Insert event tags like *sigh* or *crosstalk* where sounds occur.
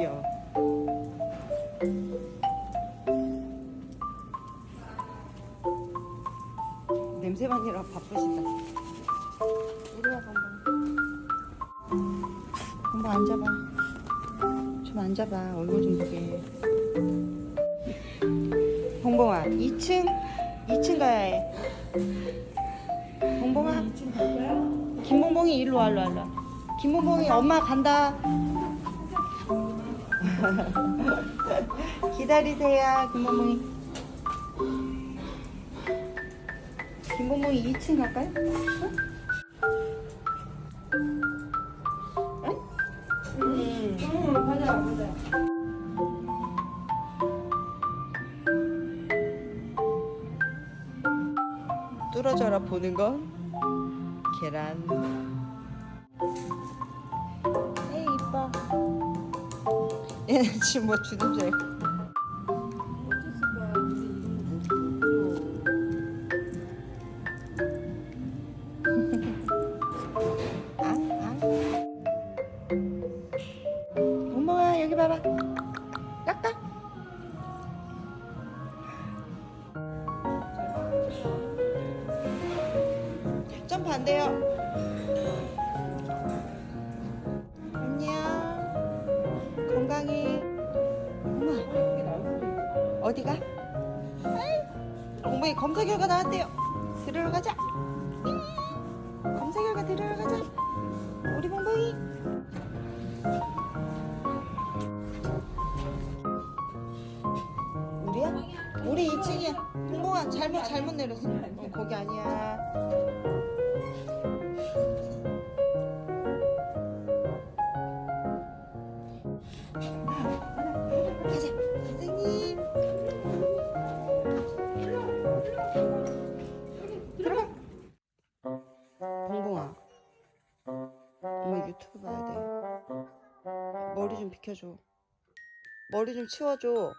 귀여워. 냄새 맡느라 바쁘시다. 이리 와봐, 한번. 한번 앉아봐. 좀 앉아봐. 얼굴 좀 보게. 봉봉아, 2층? 2층 가야 해. 봉봉아. 김봉봉이 일로 와, 일로 와, 일로 와. 김봉봉이 엄마 간다. *laughs* 기다리세요, 김봉봉이. 김봉봉이 2층 갈까요? 응? 응, 가자, 가자. 뚫어져라 보는 건 계란. 얘는 지금 뭐 주는 줄 알고. 앙, 앙. 엄마야 여기 봐봐. 깎아. 점프 안 돼요. 어디가? 공부에 검사 결과 나왔대요. 들으러 가자. 검사 결과 들으러 가자. 우리 봉봉이. 우리야? 우리 2층이야. 봉봉아 잘못 잘못 내렸어. 어, 거기 아니야. 유튜브 봐야 돼. 머리 좀 비켜줘. 머리 좀 치워줘.